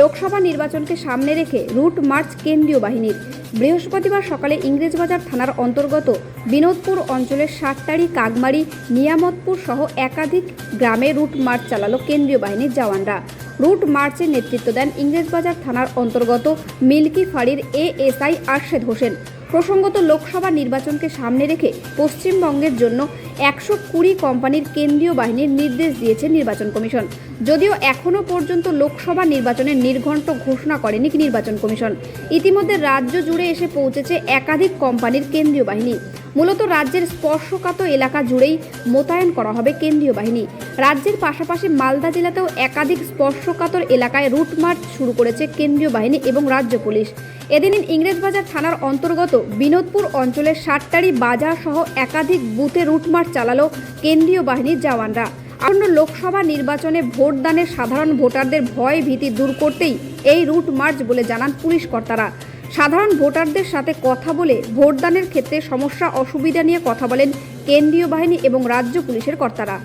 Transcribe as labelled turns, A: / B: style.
A: লোকসভা নির্বাচনকে সামনে রেখে রুট মার্চ কেন্দ্রীয় বাহিনীর বৃহস্পতিবার সকালে ইংরেজবাজার থানার অন্তর্গত বিনোদপুর অঞ্চলের সাতটারি কাগমারি নিয়ামতপুর সহ একাধিক গ্রামে রুট মার্চ চালালো কেন্দ্রীয় বাহিনীর জওয়ানরা। রুট মার্চের নেতৃত্ব দেন ইংরেজবাজার থানার অন্তর্গত মিল্কি ফাঁড়ির এএসআই আরশেদ হোসেন। প্রসঙ্গত, লোকসভা নির্বাচনকে সামনে রেখে পশ্চিমবঙ্গের জন্য একশো কুড়ি কোম্পানির কেন্দ্রীয় বাহিনীর নির্দেশ দিয়েছে নির্বাচন কমিশন। যদিও এখনও পর্যন্ত লোকসভা নির্বাচনের নির্ঘণ্ট ঘোষণা করেনি নির্বাচন কমিশন। ইতিমধ্যে রাজ্য জুড়ে এসে পৌঁছেছে একাধিক কোম্পানির কেন্দ্রীয় বাহিনী। মূলত রাজ্যের স্পর্শকাত এলাকা জুড়েই মোতায়েন করা হবে কেন্দ্রীয় বাহিনী। রাজ্যের পাশাপাশি মালদা জেলাতেও একাধিক স্পর্শকাতর এলাকায় রুট মার্চ শুরু করেছে কেন্দ্রীয় বাহিনী এবং রাজ্য পুলিশ। এদিন ইংরেজবাজার থানার অন্তর্গত বিনোদপুর অঞ্চলের সাতটারি বাজার সহ একাধিক বুথে রুটমার্চ চালালো কেন্দ্রীয় বাহিনীর জওয়ানরা। আসন্ন লোকসভা নির্বাচনে ভোটদানের সাধারণ ভোটারদের ভয় ভীতি দূর করতেই এই রুট মার্চ বলে জানান পুলিশ কর্তারা। সাধারণ ভোটারদের সাথে কথা বলে ভোটদানের ক্ষেত্রে সমস্যা, অসুবিধা নিয়ে কথা বলেন কেন্দ্রীয় বাহিনী এবং রাজ্য পুলিশের কর্তারা।